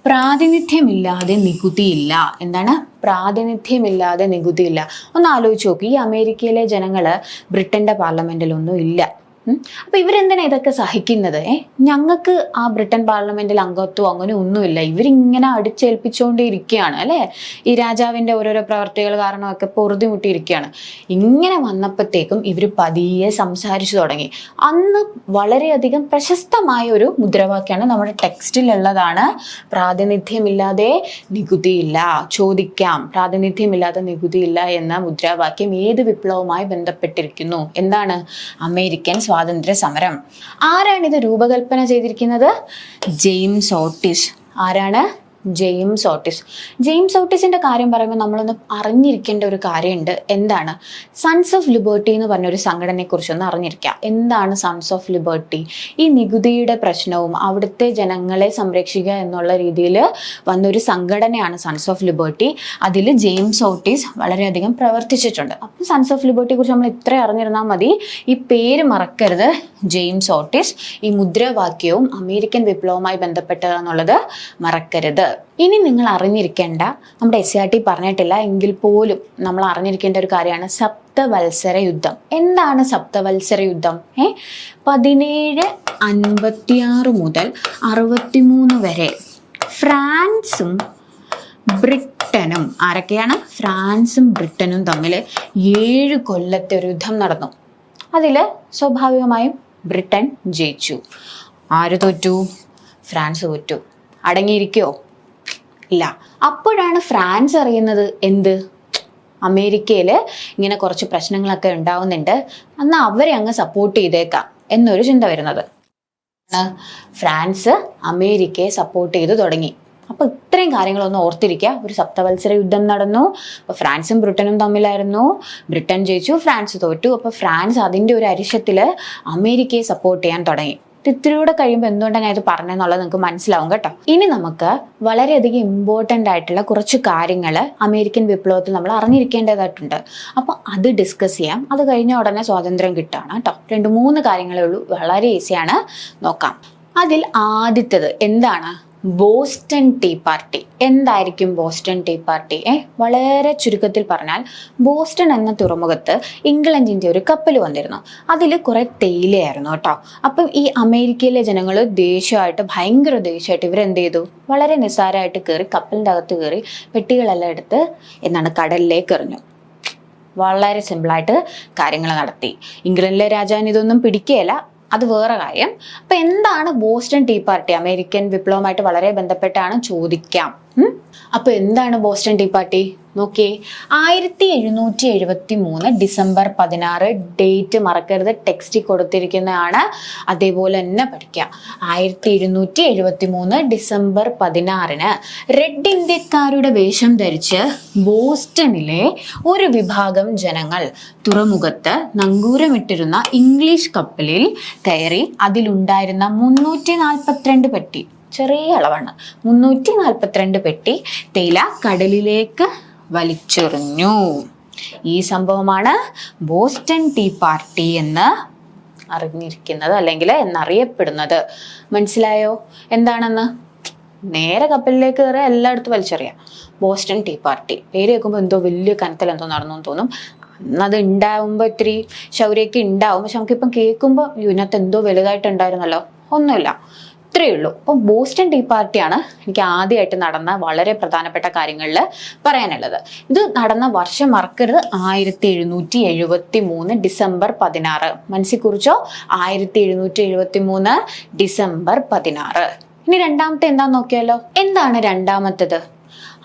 പ്രാതിനിധ്യമില്ലാതെ നികുതിയില്ല. എന്താണ്? പ്രാതിനിധ്യമില്ലാതെ നികുതിയില്ല. ഒന്ന് ആലോചിച്ച് നോക്കി. ഈ അമേരിക്കയിലെ ജനങ്ങൾ ബ്രിട്ടന്റെ പാർലമെന്റിലൊന്നും ഇല്ല. ഉം. അപ്പൊ ഇവരെന്തിനാ ഇതൊക്കെ സഹിക്കുന്നത്? ഞങ്ങൾക്ക് ആ ബ്രിട്ടൻ പാർലമെന്റിൽ അംഗത്വം അങ്ങനെ ഒന്നുമില്ല. ഇവരിങ്ങനെ അടിച്ചേൽപ്പിച്ചുകൊണ്ടേ ഇരിക്കുകയാണ് അല്ലെ? ഈ രാജാവിന്റെ ഓരോരോ പ്രവർത്തികൾ കാരണമൊക്കെ പൊറുതിമുട്ടിയിരിക്കുകയാണ്. ഇങ്ങനെ വന്നപ്പോഴത്തേക്കും ഇവർ പതിയെ സംസാരിച്ചു തുടങ്ങി. അന്ന് വളരെയധികം പ്രശസ്തമായ ഒരു മുദ്രാവാക്യമാണ് നമ്മുടെ ടെക്സ്റ്റിലുള്ളതാണ്. പ്രാതിനിധ്യമില്ലാതെ നികുതിയില്ല ചോദിക്കാം. പ്രാതിനിധ്യമില്ലാതെ നികുതിയില്ല എന്ന മുദ്രാവാക്യം ഏത് വിപ്ലവവുമായി ബന്ധപ്പെട്ടിരിക്കുന്നു? എന്താണ്? അമേരിക്കൻ സ്വാതന്ത്ര്യ സമരം ആരാണ് ഇത് രൂപകൽപ്പന ചെയ്തിരിക്കുന്നത്? ജെയിംസ് ഓട്ടിസ് ആരാണ്? James Otis. ജെയിംസ് ഓട്ടിസിന്റെ കാര്യം പറയുമ്പോൾ നമ്മളൊന്ന് അറിഞ്ഞിരിക്കേണ്ട ഒരു കാര്യമുണ്ട്. എന്താണ്? സൺസ് ഓഫ് ലിബർട്ടി എന്ന് പറഞ്ഞൊരു സംഘടനയെക്കുറിച്ച് കുറിച്ചൊന്ന് അറിഞ്ഞിരിക്കുക. എന്താണ് സൺസ് ഓഫ് ലിബർട്ടി ഈ നികുതിയുടെ പ്രശ്നവും അവിടുത്തെ ജനങ്ങളെ സംരക്ഷിക്കുക എന്നുള്ള രീതിയിൽ വന്നൊരു സംഘടനയാണ് സൺസ് ഓഫ് ലിബർട്ടി അതിൽ ജെയിംസ് ഓട്ടിസ് വളരെയധികം പ്രവർത്തിച്ചിട്ടുണ്ട്. അപ്പം സൺസ് ഓഫ് ലിബർട്ടിയെ കുറിച്ച് നമ്മൾ ഇത്ര അറിഞ്ഞിരുന്നാൽ മതി. ഈ പേര് മറക്കരുത്. ജെയിംസ് ഓട്ടിസ് ഈ മുദ്രാവാക്യവും അമേരിക്കൻ വിപ്ലവവുമായി ബന്ധപ്പെട്ടതാണെന്നുള്ളത് മറക്കരുത്. ഇനി നിങ്ങൾ അറിഞ്ഞിരിക്കേണ്ട നമ്മുടെ എസ് സി ആർ ടി പറഞ്ഞിട്ടില്ല എങ്കിൽ പോലും നമ്മൾ അറിഞ്ഞിരിക്കേണ്ട ഒരു കാര്യമാണ് സപ്തവത്സര യുദ്ധം. എന്താണ് സപ്തവത്സര യുദ്ധം? ഏ? പതിനേഴ് അൻപത്തിയാറ് മുതൽ അറുപത്തിമൂന്ന് വരെ ഫ്രാൻസും ബ്രിട്ടനും ആരൊക്കെയാണ്? ഫ്രാൻസും ബ്രിട്ടനും തമ്മിൽ ഏഴ് കൊല്ലത്തെ ഒരു യുദ്ധം നടന്നു. അതിൽ സ്വാഭാവികമായും ബ്രിട്ടൻ ജയിച്ചു. ആര് തോറ്റു? ഫ്രാൻസ് തോറ്റു. അടങ്ങിയിരിക്കോ? ഇല്ല. അപ്പോഴാണ് ഫ്രാൻസ് അറിയുന്നത് എന്ത്? അമേരിക്കയിൽ ഇങ്ങനെ കുറച്ച് പ്രശ്നങ്ങളൊക്കെ ഉണ്ടാവുന്നുണ്ട്. എന്നാൽ അവരെ അങ്ങ് സപ്പോർട്ട് ചെയ്തേക്കാം എന്നൊരു ചിന്ത വരുന്നത്. ഫ്രാൻസ് അമേരിക്കയെ സപ്പോർട്ട് ചെയ്ത് തുടങ്ങി. അപ്പൊ ഇത്രയും കാര്യങ്ങളൊന്നും ഓർത്തിരിക്കുക. ഒരു സപ്തവത്സര യുദ്ധം നടന്നു. അപ്പൊ ഫ്രാൻസും ബ്രിട്ടനും തമ്മിലായിരുന്നു. ബ്രിട്ടൻ ജയിച്ചു ഫ്രാൻസ് തോറ്റു. അപ്പൊ ഫ്രാൻസ് അതിന്റെ ഒരു അരിശത്തിൽ അമേരിക്കയെ സപ്പോർട്ട് ചെയ്യാൻ തുടങ്ങി. ഇത്തിരിയൂടെ കഴിയുമ്പോൾ എന്തുകൊണ്ടാണ് ഞാൻ ഇത് പറഞ്ഞെന്നുള്ളത് നിങ്ങൾക്ക് മനസ്സിലാവും കേട്ടോ. ഇനി നമുക്ക് വളരെയധികം ഇമ്പോർട്ടന്റ് ആയിട്ടുള്ള കുറച്ച് കാര്യങ്ങൾ അമേരിക്കൻ വിപ്ലവത്തിൽ നമ്മൾ അറിഞ്ഞിരിക്കേണ്ടതായിട്ടുണ്ട്. അപ്പോൾ അത് ഡിസ്കസ് ചെയ്യാം. അത് കഴിഞ്ഞ ഉടനെ സ്വാതന്ത്ര്യം കിട്ടുകയാണ് കേട്ടോ. രണ്ട് മൂന്ന് കാര്യങ്ങളേ ഉള്ളൂ. വളരെ ഈസിയാണ് നോക്കാം. അതിൽ ആദ്യത്തേത് എന്താണ്? Boston Tea Party. എന്തായിരിക്കും ബോസ്റ്റൺ ടീ പാർട്ടി? ഏ വളരെ ചുരുക്കത്തിൽ പറഞ്ഞാൽ ബോസ്റ്റൺ എന്ന തുറമുഖത്ത് ഇംഗ്ലണ്ടിന്റെ ഒരു കപ്പൽ വന്നിരുന്നു. അതിൽ കുറെ തേയിലയായിരുന്നു കേട്ടോ. അപ്പം ഈ അമേരിക്കയിലെ ജനങ്ങൾ ദേഷ്യമായിട്ട് ഭയങ്കര ദേഷ്യമായിട്ട് ഇവരെന്ത് ചെയ്തു? വളരെ നിസ്സാരമായിട്ട് കയറി കപ്പലിന്റെ അകത്ത് കയറി പെട്ടികളെല്ലാം എടുത്ത് എന്നാണ് കടലിലേക്ക് എറിഞ്ഞു. വളരെ സിമ്പിളായിട്ട് കാര്യങ്ങൾ നടത്തി. ഇംഗ്ലണ്ടിലെ രാജാവിന് ഇതൊന്നും പിടിക്കുകയില്ല. അത് വേറെ കാര്യം. അപ്പൊ എന്താണ് ബോസ്റ്റൺ ടീ പാർട്ടി അമേരിക്കൻ വിപ്ലവമായിട്ട് വളരെ ബന്ധപ്പെട്ടാണ് ചോദിക്കാം. ഉം? അപ്പൊ എന്താണ് ബോസ്റ്റൺ ടീ പാർട്ടി? നോക്കിയേ ആയിരത്തി എഴുന്നൂറ്റി എഴുപത്തി മൂന്ന് ഡിസംബർ പതിനാറ് ഡേറ്റ് മറക്കരുത്. ടെക്സ്റ്റിൽ കൊടുത്തിരിക്കുന്നതാണ്. അതേപോലെ തന്നെ പഠിക്കാം. ആയിരത്തി എഴുന്നൂറ്റി എഴുപത്തി മൂന്ന് ഡിസംബർ പതിനാറിന് റെഡ് ഇന്ത്യക്കാരുടെ വേഷം ധരിച്ച് ബോസ്റ്റണിലെ ഒരു വിഭാഗം ജനങ്ങൾ തുറമുഖത്ത് നങ്കൂരമിട്ടിരുന്ന ഇംഗ്ലീഷ് കപ്പലിൽ കയറി അതിലുണ്ടായിരുന്ന മുന്നൂറ്റി നാൽപ്പത്തിരണ്ട് പെട്ടി. ചെറിയ അളവാണ്. മുന്നൂറ്റി നാൽപ്പത്തിരണ്ട് പെട്ടി തേയില കടലിലേക്ക് വലിച്ചെറിഞ്ഞു. ഈ സംഭവമാണ് ബോസ്റ്റൺ ടീ പാർട്ടി എന്ന് അറിഞ്ഞിരിക്കുന്നത് അല്ലെങ്കിൽ എന്നറിയപ്പെടുന്നത്. മനസ്സിലായോ? എന്താണെന്ന്? നേരെ കപ്പലിലേക്ക് കയറി എല്ലായിടത്തും വലിച്ചെറിയാം. Boston tea party. പേര് കേൾക്കുമ്പോൾ എന്തോ വലിയ കനത്തിൽ എന്തോ നടന്നു തോന്നും. അന്നത് ഉണ്ടാവുമ്പോൾ ഇത്തിരി ശൗര്യമൊക്കെ ഉണ്ടാവും പക്ഷെ നമുക്കിപ്പം കേൾക്കുമ്പോൾ ഇതിനകത്ത് എന്തോ വലുതായിട്ട് ഉണ്ടായിരുന്നല്ലോ ഒന്നുമില്ല. ഇത്രയേ ഉള്ളൂ. അപ്പം ബോസ്റ്റൺ ടീ പാർട്ടിയാണ് എനിക്ക് ആദ്യമായിട്ട് നടന്ന വളരെ പ്രധാനപ്പെട്ട കാര്യങ്ങളിൽ പറയാനുള്ളത്. ഇത് നടന്ന വർഷം മറക്കരുത്. ആയിരത്തി എഴുന്നൂറ്റി എഴുപത്തി മൂന്ന് ഡിസംബർ പതിനാറ്. മനസ്സിൽ കുറിച്ചോ? ആയിരത്തി എഴുന്നൂറ്റി എഴുപത്തി മൂന്ന് ഡിസംബർ പതിനാറ്. ഇനി രണ്ടാമത്തെ എന്താന്ന് നോക്കിയാലോ? എന്താണ് രണ്ടാമത്തേത്?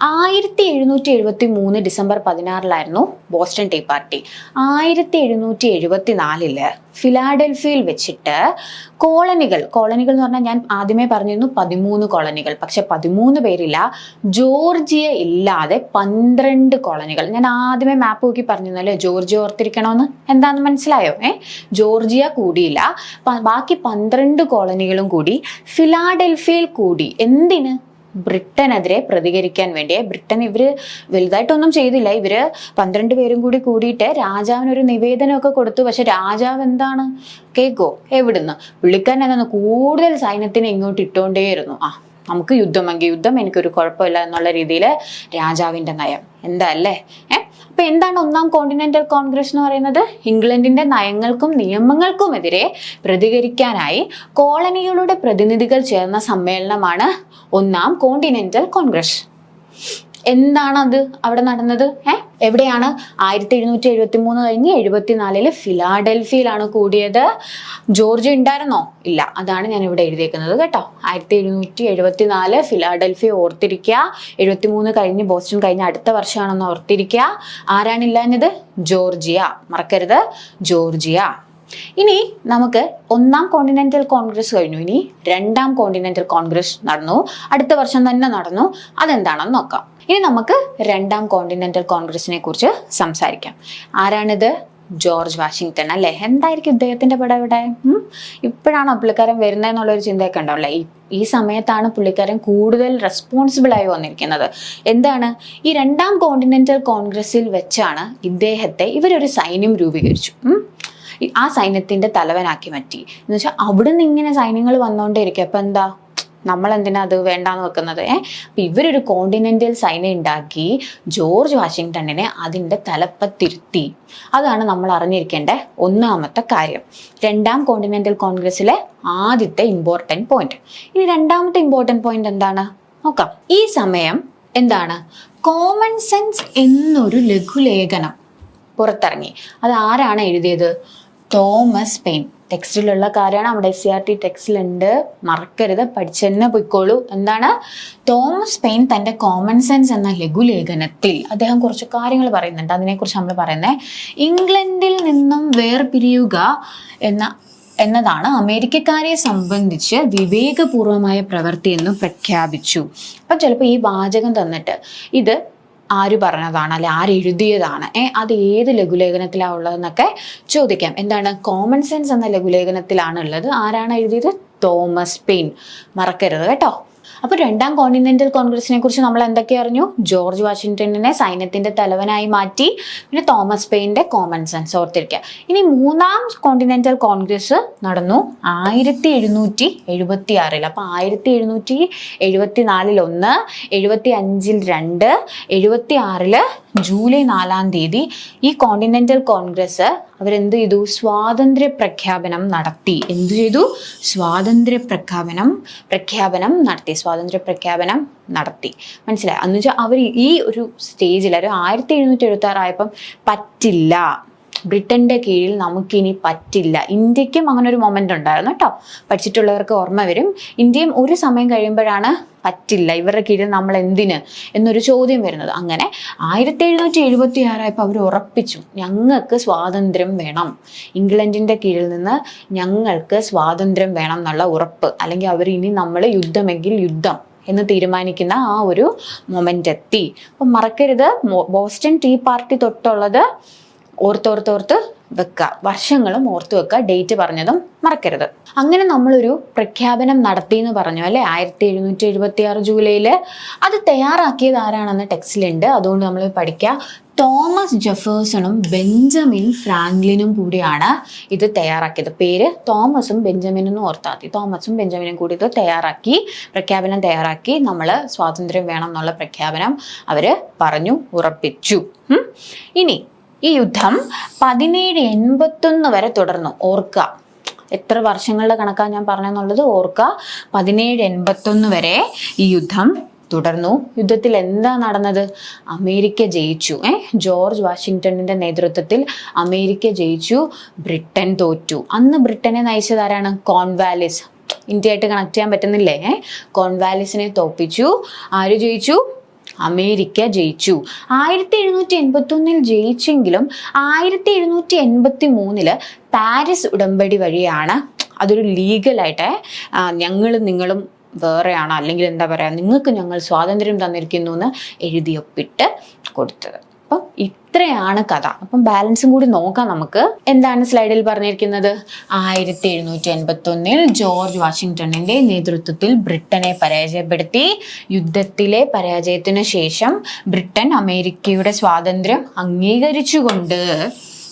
ആയിരത്തി എഴുന്നൂറ്റി എഴുപത്തി മൂന്ന് ഡിസംബർ പതിനാറിലായിരുന്നു ബോസ്റ്റൺ ടീ പാർട്ടി. ആയിരത്തി എഴുന്നൂറ്റി എഴുപത്തി നാലിൽ ഫിലാഡൽഫിയയിൽ വെച്ചിട്ട് കോളനികൾ കോളനികൾ എന്ന് പറഞ്ഞാൽ ഞാൻ ആദ്യമേ പറഞ്ഞിരുന്നു പതിമൂന്ന് കോളനികൾ. പക്ഷെ പതിമൂന്ന് പേരില്ല ജോർജിയ ഇല്ലാതെ പന്ത്രണ്ട് കോളനികൾ. ഞാൻ ആദ്യമേ മാപ്പ് നോക്കി പറഞ്ഞിരുന്നല്ലേ ജോർജിയ ഓർത്തിരിക്കണമെന്ന് എന്താണെന്ന് മനസ്സിലായോ? ഏ? ജോർജിയ കൂടിയില്ല. ബാക്കി പന്ത്രണ്ട് കോളനികളും കൂടി ഫിലാഡൽഫിയയിൽ കൂടി. എന്തിന്? ബ്രിട്ടനെതിരെ പ്രതികരിക്കാൻ വേണ്ടി ബ്രിട്ടൻ ഇവർ വലുതായിട്ടൊന്നും ചെയ്തില്ല. ഇവർ പന്ത്രണ്ട് പേരും കൂടി കൂടിയിട്ട് രാജാവിന് ഒരു നിവേദനമൊക്കെ കൊടുത്തു. പക്ഷെ രാജാവ് എന്താണ്? കേക്കോ എവിടുന്ന്? പുള്ളിക്കാരൻ എന്താണ് കൂടുതൽ സൈന്യത്തിനെ ഇങ്ങോട്ട് ഇട്ടുകൊണ്ടേയിരുന്നു ആ നമുക്ക് യുദ്ധമെങ്കിൽ യുദ്ധം എനിക്കൊരു കുഴപ്പമില്ല എന്നുള്ള രീതിയിൽ രാജാവിന്റെ നയം. എന്താ അല്ലേ? ഏ? അപ്പൊ എന്താണ് ഒന്നാം കോണ്ടിനെന്റൽ കോൺഗ്രസ് എന്ന് പറയുന്നത്? ഇംഗ്ലണ്ടിന്റെ നയങ്ങൾക്കും നിയമങ്ങൾക്കുമെതിരെ പ്രതികരിക്കാനായി കോളനികളുടെ പ്രതിനിധികൾ ചേർന്ന സമ്മേളനമാണ് ഒന്നാം കോണ്ടിനെന്റൽ കോൺഗ്രസ് എന്താണ് അത് അവിടെ നടന്നത്? ഏ? എവിടെയാണ്? ആയിരത്തി എഴുന്നൂറ്റി എഴുപത്തി മൂന്ന് കഴിഞ്ഞ് എഴുപത്തിനാലിൽ ഫിലാഡൽഫിയിലാണ് കൂടിയത്. ജോർജ് ഉണ്ടായിരുന്നോ? ഇല്ല. അതാണ് ഞാൻ ഇവിടെ എഴുതിയേക്കുന്നത് കേട്ടോ. ആയിരത്തി എഴുന്നൂറ്റി എഴുപത്തി നാല് ഫിലാഡൽഫിയ ഓർത്തിരിക്കുക. എഴുപത്തി മൂന്ന് കഴിഞ്ഞ് ബോസ്റ്റൺ കഴിഞ്ഞ് അടുത്ത വർഷമാണെന്ന് ഓർത്തിരിക്കുക. ആരാണ് ഇല്ലാഞ്ഞത്? ജോർജിയ. മറക്കരുത്. ജോർജിയ. ഇനി നമുക്ക് ഒന്നാം കോണ്ടിനെന്റൽ കോൺഗ്രസ് കഴിഞ്ഞു. ഇനി രണ്ടാം കോണ്ടിനെന്റൽ കോൺഗ്രസ് നടന്നു. അടുത്ത വർഷം തന്നെ നടന്നു. അതെന്താണെന്ന് നോക്കാം. ഇനി നമുക്ക് രണ്ടാം കോണ്ടിനെന്റൽ കോൺഗ്രസിനെ കുറിച്ച് സംസാരിക്കാം. ആരാണിത്? ജോർജ് വാഷിങ്ടൺ അല്ലേ? എന്തായിരിക്കും ഇദ്ദേഹത്തിന്റെ പടം ഇവിടെ? ഇപ്പോഴാണോ പുള്ളിക്കാരൻ വരുന്നതെന്നുള്ളൊരു ചിന്തയൊക്കെ ഉണ്ടാവില്ലേ ഈ സമയത്താണ് പുള്ളിക്കാരൻ കൂടുതൽ റെസ്പോൺസിബിൾ ആയി വന്നിരിക്കുന്നത്. എന്താണ്? ഈ രണ്ടാം കോണ്ടിനെന്റൽ കോൺഗ്രസിൽ വെച്ചാണ് ഇദ്ദേഹത്തെ ഇവരൊരു സൈന്യം രൂപീകരിച്ചു. ആ സൈന്യത്തിന്റെ തലവനാക്കി മാറ്റി. എന്ന് വെച്ചാൽ അവിടുന്ന് ഇങ്ങനെ സൈന്യങ്ങൾ വന്നുകൊണ്ടേ ഇരിക്കും അപ്പൊ എന്താ നമ്മൾ എന്തിനാ അത് വേണ്ടാന്ന് വെക്കുന്നത്? അപ്പൊ ഇവരൊരു കോണ്ടിനെന്റൽ സൈന ഉണ്ടാക്കി ജോർജ് വാഷിങ്ടണിനെ അതിന്റെ തലപ്പത്തിരുത്തി. അതാണ് നമ്മൾ അറിഞ്ഞിരിക്കേണ്ട ഒന്നാമത്തെ കാര്യം. രണ്ടാം കോണ്ടിനെന്റൽ കോൺഗ്രസിലെ ആദ്യത്തെ ഇമ്പോർട്ടന്റ് പോയിന്റ് ഇനി രണ്ടാമത്തെ ഇമ്പോർട്ടന്റ് പോയിന്റ് എന്താണ്? നോക്കാം. ഈ സമയം എന്താണ്? കോമൺ സെൻസ് എന്നൊരു ലഘുലേഖനം പുറത്തിറങ്ങി. അത് ആരാണ് എഴുതിയത്? Thomas Paine. ടെക്സ്റ്റിലുള്ള കാര്യമാണ്. നമ്മുടെ എസ് ആർ ടി ടെക്സ്റ്റിലുണ്ട് മറക്കരുത്. പഠിച്ചെന്നെ പൊയ്ക്കോളൂ. എന്താണ്? തോമസ് പെയിൻ തന്റെ കോമൺ സെൻസ് എന്ന ലഘുലേഖനത്തിൽ അദ്ദേഹം കുറച്ച് കാര്യങ്ങൾ പറയുന്നുണ്ട്. അതിനെക്കുറിച്ച് നമ്മൾ പറയുന്നത് ഇംഗ്ലണ്ടിൽ നിന്നും വേർപിരിയുക എന്ന എന്നതാണ് അമേരിക്കക്കാരെ സംബന്ധിച്ച് വിവേകപൂർവമായ പ്രവൃത്തി എന്ന് പ്രഖ്യാപിച്ചു. അപ്പം ചിലപ്പോൾ ഈ വാചകം തന്നിട്ട് ഇത് ആര് പറഞ്ഞതാണ്? അല്ലെ ആര് എഴുതിയതാണ്? ഏ അത് ഏത് ലഘുലേഖനത്തിലാണ് ഉള്ളതെന്നൊക്കെ ചോദിക്കാം. എന്താണ്? കോമൺ സെൻസ് എന്ന ലഘുലേഖനത്തിലാണ് ഉള്ളത് ആരാണ് എഴുതിയത്? Thomas Paine. മറക്കരുത് കേട്ടോ. അപ്പോൾ രണ്ടാം കോണ്ടിനെന്റൽ കോൺഗ്രസിനെ കുറിച്ച് നമ്മൾ എന്തൊക്കെ അറിഞ്ഞു? ജോർജ് വാഷിംഗ്ടണിനെ സൈന്യത്തിന്റെ തലവനായി മാറ്റി പിന്നെ തോമസ് പെയിന്റെ കോമൺ സെൻസ് ഓർത്തിരിക്കുക ഇനി മൂന്നാം കോണ്ടിനെന്റൽ കോൺഗ്രസ് നടന്നു ആയിരത്തി എഴുന്നൂറ്റി എഴുപത്തി ആറിൽ അപ്പൊ ആയിരത്തി എഴുന്നൂറ്റി എഴുപത്തി നാലിൽ ഒന്ന് എഴുപത്തി അഞ്ചിൽ രണ്ട് എഴുപത്തി ആറിൽ ജൂലൈ നാലാം തീയതി ഈ കോണ്ടിനെന്റൽ കോൺഗ്രസ് അവരെന്ത് ചെയ്തു? സ്വാതന്ത്ര്യ പ്രഖ്യാപനം നടത്തി. എന്തു ചെയ്തു? സ്വാതന്ത്ര്യ പ്രഖ്യാപനം പ്രഖ്യാപനം നടത്തി. സ്വാതന്ത്ര്യ പ്രഖ്യാപനം നടത്തി. മനസ്സിലായി? എന്ന് വെച്ചാൽ അവർ ഈ ഒരു സ്റ്റേജിൽ ഒരു ആയിരത്തി എഴുന്നൂറ്റി എഴുപത്തി ആറായപ്പം പറ്റില്ല. ബ്രിട്ടന്റെ കീഴിൽ നമുക്കിനി പറ്റില്ല. ഇന്ത്യക്കും അങ്ങനെ ഒരു മൊമെന്റ് ഉണ്ടായിരുന്നു കേട്ടോ പഠിച്ചിട്ടുള്ളവർക്ക് ഓർമ്മ വരും. ഇന്ത്യയും ഒരു സമയം കഴിയുമ്പോഴാണ് പറ്റില്ല. ഇവരുടെ കീഴിൽ നമ്മൾ എന്തിന് എന്നൊരു ചോദ്യം വരുന്നത്. അങ്ങനെ ആയിരത്തി എഴുന്നൂറ്റി എഴുപത്തി ആറായപ്പോൾ അവർ ഉറപ്പിച്ചു. ഞങ്ങൾക്ക് സ്വാതന്ത്ര്യം വേണം. ഇംഗ്ലണ്ടിന്റെ കീഴിൽ നിന്ന് ഞങ്ങൾക്ക് സ്വാതന്ത്ര്യം വേണം എന്നുള്ള ഉറപ്പ്. അല്ലെങ്കിൽ അവർ ഇനി നമ്മൾ യുദ്ധമെങ്കിൽ യുദ്ധം എന്ന് തീരുമാനിക്കുന്ന ആ ഒരു മൊമെന്റ് എത്തി. അപ്പം മറക്കരുത്. ബോസ്റ്റൺ ടീ പാർട്ടി തൊട്ടുള്ളത് ഓർത്തോർത്തോർത്ത് വെക്കുക വർഷങ്ങളും ഓർത്തു വെക്കുക ഡേറ്റ് പറഞ്ഞതും മറക്കരുത്. അങ്ങനെ നമ്മളൊരു പ്രഖ്യാപനം നടത്തി എന്ന് പറഞ്ഞു അല്ലെ? ആയിരത്തി എഴുന്നൂറ്റി എഴുപത്തി ആറ് ജൂലൈയിൽ. അത് തയ്യാറാക്കിയത് ആരാണെന്ന് ടെക്സ്റ്റിലുണ്ട്. അതുകൊണ്ട് നമ്മൾ പഠിക്കുക തോമസ് ജെഫേഴ്സണും ബെഞ്ചമിൻ ഫ്രാങ്ക്ലിനും കൂടിയാണ് ഇത് തയ്യാറാക്കിയത്. പേര് തോമസും ബെഞ്ചമിനും ഓർത്താൽ മതി. തോമസും ബെഞ്ചമിനും കൂടി ഇത് തയ്യാറാക്കി പ്രഖ്യാപനം തയ്യാറാക്കി നമ്മൾ സ്വാതന്ത്ര്യം വേണം എന്നുള്ള പ്രഖ്യാപനം അവർ പറഞ്ഞു ഉറപ്പിച്ചു. ഇനി ഈ യുദ്ധം പതിനേഴ് എൺപത്തൊന്ന് വരെ തുടർന്നു. ഓർക്കുക എത്ര വർഷങ്ങളുടെ കണക്കാ ഞാൻ പറഞ്ഞെന്നുള്ളത്? ഓർക്കുക പതിനേഴ് എൺപത്തൊന്ന് വരെ ഈ യുദ്ധം തുടർന്നു. യുദ്ധത്തിൽ എന്താ നടന്നത്? അമേരിക്ക ജയിച്ചു. ഏ? ജോർജ് വാഷിങ്ടണിന്റെ നേതൃത്വത്തിൽ അമേരിക്ക ജയിച്ചു. ബ്രിട്ടൻ തോറ്റു. അന്ന് ബ്രിട്ടനെ നയിച്ചത് ആരാണ്? കോൺവാലിസ്. ഇന്ത്യയായിട്ട് കണക്ട് ചെയ്യാൻ പറ്റുന്നില്ലേ? കോൺവാലിസിനെ തോപ്പിച്ചു. ആര് ജയിച്ചു? അമേരിക്ക ജയിച്ചു. ആയിരത്തി എഴുന്നൂറ്റി എൺപത്തി ഒന്നിൽ ജയിച്ചെങ്കിലും ആയിരത്തി എഴുന്നൂറ്റി എൺപത്തി മൂന്നിൽ പാരീസ് ഉടമ്പടി വഴിയാണ് അതൊരു ലീഗലായിട്ട് ഞങ്ങളും നിങ്ങളും വേറെയാണ് അല്ലെങ്കിൽ എന്താ പറയുക നിങ്ങൾക്ക് ഞങ്ങൾ സ്വാതന്ത്ര്യം തന്നിരിക്കുന്നു എന്ന് എഴുതിയൊപ്പിട്ട് കൊടുത്തത്. അപ്പം ഇത്രയാണ് കഥ. അപ്പം ബാലൻസും കൂടി നോക്കാം നമുക്ക്. എന്താണ് സ്ലൈഡിൽ പറഞ്ഞിരിക്കുന്നത്? ആയിരത്തി എഴുന്നൂറ്റി എൺപത്തി ഒന്നിൽ ജോർജ് വാഷിങ്ടണിന്റെ നേതൃത്വത്തിൽ ബ്രിട്ടനെ പരാജയപ്പെടുത്തി. യുദ്ധത്തിലെ പരാജയത്തിനു ശേഷം ബ്രിട്ടൻ അമേരിക്കയുടെ സ്വാതന്ത്ര്യം അംഗീകരിച്ചുകൊണ്ട്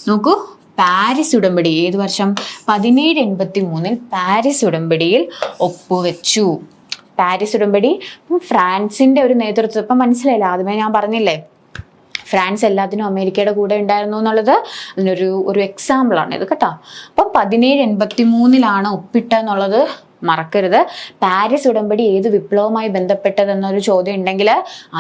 നോക്കൂ പാരീസ് ഉടമ്പടി. ഏത് വർഷം? പതിനേഴ് എൺപത്തി മൂന്നിൽ പാരീസ് ഉടമ്പടിയിൽ ഒപ്പുവെച്ചു. പാരീസ് ഉടമ്പടി. ഫ്രാൻസിന്റെ ഒരു നേതൃത്വം. ഇപ്പം മനസ്സിലായില്ല? ആദ്യമേ ഞാൻ പറഞ്ഞില്ലേ? ഫ്രാൻസ് എല്ലാത്തിനും അമേരിക്കയുടെ കൂടെ ഉണ്ടായിരുന്നു എന്നുള്ളത് അതിനൊരു ഒരു എക്സാമ്പിളാണ് ഇത് കേട്ടോ. അപ്പം പതിനേഴ് എൺപത്തി മൂന്നിലാണ് ഒപ്പിട്ട എന്നുള്ളത് മറക്കരുത്. പാരീസ് ഉടമ്പടി ഏത് വിപ്ലവവുമായി ബന്ധപ്പെട്ടതെന്നൊരു ചോദ്യം ഉണ്ടെങ്കിൽ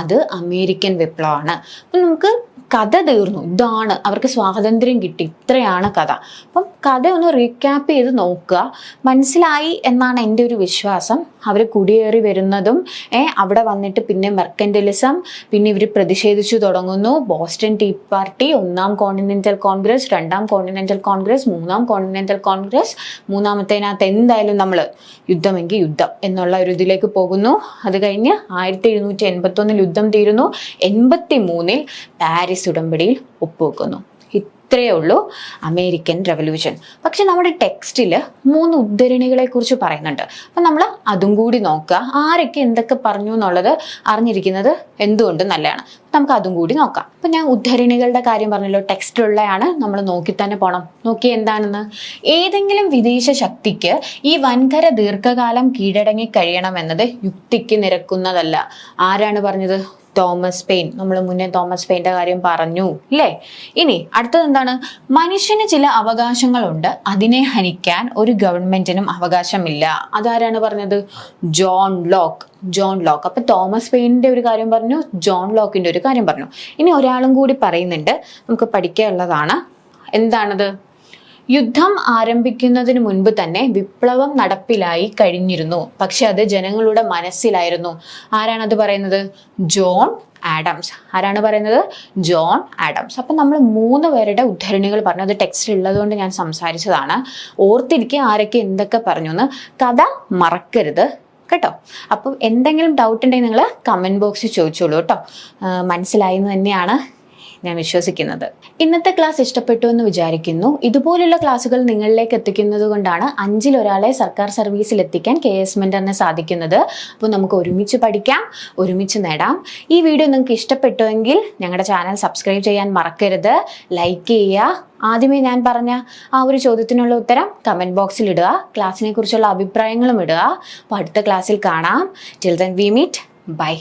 അത് അമേരിക്കൻ വിപ്ലവമാണ്. അപ്പം നമുക്ക് കഥ തീർന്നു. ഇതാണ് അവർക്ക് സ്വാതന്ത്ര്യം കിട്ടി. ഇത്രയാണ് കഥ. അപ്പം കഥ ഒന്ന് റീക്യാപ്പ് ചെയ്ത് നോക്കുക. മനസ്സിലായി എന്നാണ് എന്റെ ഒരു വിശ്വാസം. അവർ കുടിയേറി വരുന്നതും ഏ അവിടെ വന്നിട്ട് പിന്നെ മെർക്കൻഡലിസം പിന്നെ ഇവർ പ്രതിഷേധിച്ചു തുടങ്ങുന്നു. ബോസ്റ്റൺ ടീ പാർട്ടി ഒന്നാം കോണ്ടിനെന്റൽ കോൺഗ്രസ് രണ്ടാം കോണ്ടിനെന്റൽ കോൺഗ്രസ് മൂന്നാം കോണ്ടിനെന്റൽ കോൺഗ്രസ് മൂന്നാമത്തേനകത്ത് എന്തായാലും നമ്മൾ യുദ്ധമെങ്കിൽ യുദ്ധം എന്നുള്ള ഒരു ഇതിലേക്ക് പോകുന്നു. അത് കഴിഞ്ഞ് ആയിരത്തി എഴുന്നൂറ്റി എൺപത്തി ഒന്നിൽ യുദ്ധം തീരുന്നു. എൺപത്തി മൂന്നിൽ പാരീസ് ഉടമ്പടിയിൽ ഒപ്പുവെക്കുന്നു. ഇത്രയേ ഉള്ളൂ അമേരിക്കൻ റെവല്യൂഷൻ. പക്ഷെ നമ്മുടെ ടെക്സ്റ്റിൽ മൂന്ന് ഉദ്ധരണികളെ കുറിച്ച് പറയുന്നുണ്ട്. അപ്പം നമ്മൾ അതും കൂടി നോക്കുക. ആരൊക്കെ എന്തൊക്കെ പറഞ്ഞു എന്നുള്ളത് അറിഞ്ഞിരിക്കുന്നത് എന്തുകൊണ്ട് നല്ലതാണ്? നമുക്ക് അതും കൂടി നോക്കാം. അപ്പം ഞാൻ ഉദ്ധരണികളുടെ കാര്യം പറഞ്ഞല്ലോ. ടെക്സ്റ്റിലുള്ളതാണ് നമ്മൾ നോക്കി തന്നെ പോകണം നോക്കി എന്താണെന്ന്? ഏതെങ്കിലും വിദേശ ശക്തിക്ക് ഈ വൻകര ദീർഘകാലം കീഴടങ്ങി കഴിയണമെന്നത് യുക്തിക്ക് നിരക്കുന്നതല്ല. ആരാണ് പറഞ്ഞത്? Thomas Paine. നമ്മൾ മുന്നേ തോമസ് പെയിന്റെ കാര്യം പറഞ്ഞു ഇല്ലേ? ഇനി അടുത്തത് എന്താണ്? മനുഷ്യന് ചില അവകാശങ്ങളുണ്ട്. അതിനെ ഹനിക്കാൻ ഒരു ഗവൺമെന്റിനും അവകാശമില്ല. അതാരാണ് പറഞ്ഞത്? John Locke. John Locke. അപ്പൊ തോമസ് പെയിന്റെ ഒരു കാര്യം പറഞ്ഞു ജോൺ ലോക്കിന്റെ ഒരു കാര്യം പറഞ്ഞു. ഇനി ഒരാളും കൂടി പറയുന്നുണ്ട്. നമുക്ക് പഠിക്കാനുള്ളതാണ്. എന്താണത്? യുദ്ധം ആരംഭിക്കുന്നതിന് മുൻപ് തന്നെ വിപ്ലവം നടപ്പിലായി കഴിഞ്ഞിരുന്നു. പക്ഷെ അത് ജനങ്ങളുടെ മനസ്സിലായിരുന്നു. ആരാണത് പറയുന്നത്? John Adams. ആരാണ് പറയുന്നത്? John Adams. അപ്പം നമ്മൾ മൂന്ന് പേരുടെ ഉദ്ധരണികൾ പറഞ്ഞു. അത് ടെക്സ്റ്റിൽ ഉള്ളതുകൊണ്ട് ഞാൻ സംസാരിച്ചതാണ്. ഓർത്തിരിക്കുക ആരൊക്കെ എന്തൊക്കെ പറഞ്ഞു എന്ന്. കഥ മറക്കരുത് കേട്ടോ. അപ്പം എന്തെങ്കിലും ഡൗട്ട് ഉണ്ടെങ്കിൽ നിങ്ങൾ കമന്റ് ബോക്സിൽ ചോദിച്ചോളൂ കേട്ടോ. മനസ്സിലായെന്ന് തന്നെയാണ്. ഞാൻ വിശ്വസിക്കുന്നത്. ഇന്നത്തെ ക്ലാസ് ഇഷ്ടപ്പെട്ടു എന്ന് വിചാരിക്കുന്നു. ഇതുപോലുള്ള ക്ലാസ്സുകൾ നിങ്ങളിലേക്ക് എത്തിക്കുന്നത് കൊണ്ടാണ് അഞ്ചിൽ ഒരാളെ സർക്കാർ സർവീസിൽ എത്തിക്കാൻ കെ എസ് മെന്ററിന് സാധിക്കുന്നത്. അപ്പോൾ നമുക്ക് ഒരുമിച്ച് പഠിക്കാം ഒരുമിച്ച് നേടാം. ഈ വീഡിയോ നിങ്ങൾക്ക് ഇഷ്ടപ്പെട്ടുവെങ്കിൽ ഞങ്ങളുടെ ചാനൽ സബ്സ്ക്രൈബ് ചെയ്യാൻ മറക്കരുത്. ലൈക്ക് ചെയ്യുക. ആദ്യമേ ഞാൻ പറഞ്ഞ ആ ഒരു ചോദ്യത്തിനുള്ള ഉത്തരം കമന്റ് ബോക്സിൽ ഇടുക. ക്ലാസ്സിനെ കുറിച്ചുള്ള അഭിപ്രായങ്ങളും ഇടുക. അപ്പോൾ അടുത്ത ക്ലാസ്സിൽ കാണാം. Till then we meet bye